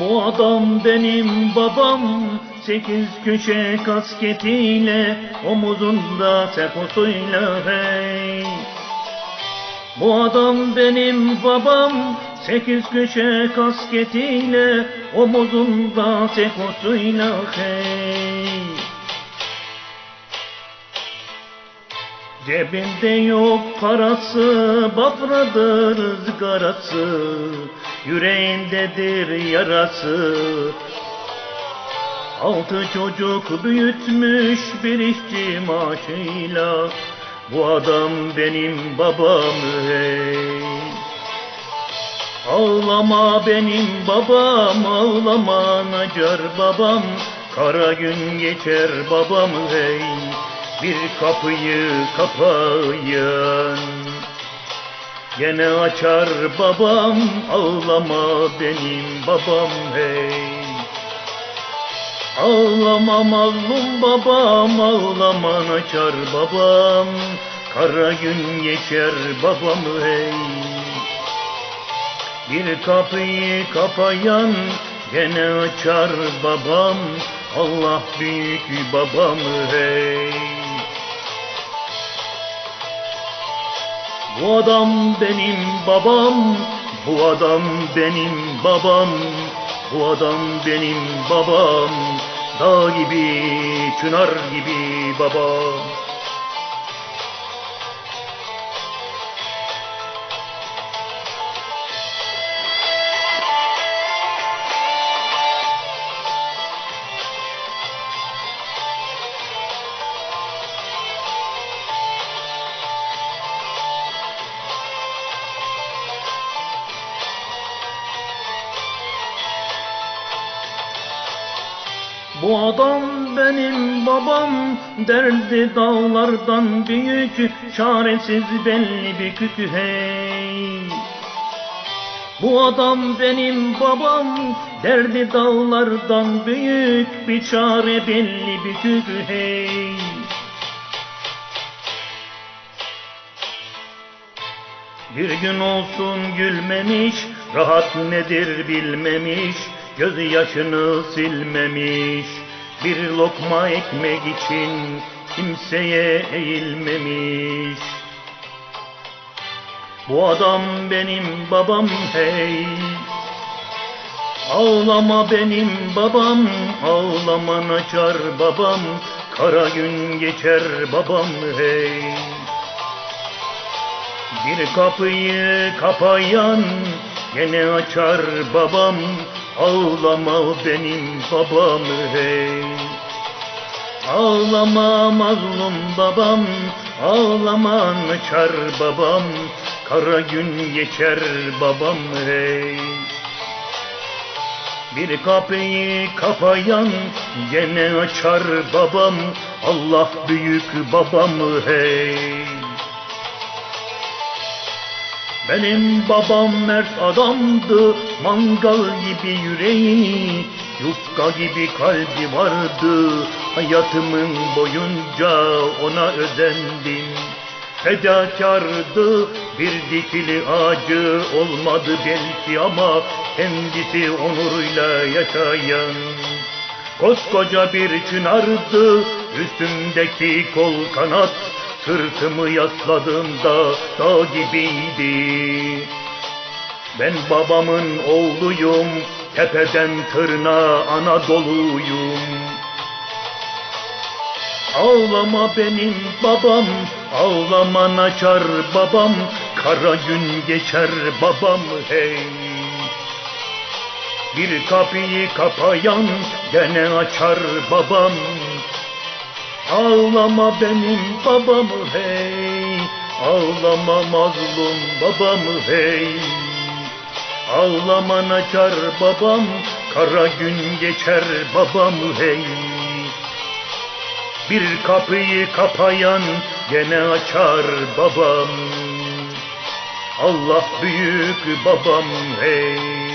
Bu adam benim babam. Sekiz köşe kasketiyle Omuzunda seposuyla hey. Bu adam benim babam. Sekiz köşe kasketiyle Omuzunda seposuyla hey Cebinde yok parası, bafradır ızgarası, yüreğindedir yarası. Altı çocuk büyütmüş bir işçi maaşıyla, bu adam benim babam hey. Ağlama benim babam, ağlama nacar babam, kara gün geçer babam hey. Bir kapıyı kapayın. Gene açar babam Ağlama benim babam hey. Ağlama mazlum babam Ağlama açar babam. Kara gün geçer babam hey. Bir kapıyı kapayan Gene açar babam. Allah büyük babam hey Bu adam benim babam, bu adam benim babam, bu adam benim babam, dağ gibi, çınar gibi babam. Bu adam benim babam, derdi dağlardan büyük, çaresiz belli bir kükü hey. Bu adam benim babam, derdi dağlardan büyük, bir çare belli bir kükü hey. Bir gün olsun gülmemiş, rahat nedir bilmemiş, gözü yaşını silmemiş. Bir lokma ekmek için kimseye eğilmemiş. Bu adam benim babam hey. Ağlama benim babam, ağlama naçar babam, kara gün geçer babam hey. Bir kapıyı kapayan gene açar babam Ağlama benim babam hey. Ağlama mazlum babam Ağlama açar babam. Kara gün geçer babam hey. Bir kapıyı kapayan gene açar babam. Allah büyük babam hey benim babam mert adamdı, mangal gibi yüreği, yufka gibi kalbi vardı. Hayatımın boyunca ona özendim. Fedakardı, bir dikili ağacı olmadı belki ama kendisi onuruyla yaşayan. Koskoca bir çınardı, üstümdeki kol kanat, Sırtımı yasladığımda dağ gibiydi. Ben babamın oğluyum, tepeden tırnağa Anadolu'yum. Ağlama benim babam, ağlama naçar babam, kara gün geçer babam hey. Bir kapıyı kapayan gene açar babam, Ağlama benim babamı hey. Ağlama mazlum babamı hey. Ağlama naçar babam Kara gün geçer babam hey. Bir kapıyı kapayan gene açar babam. Allah büyük babam hey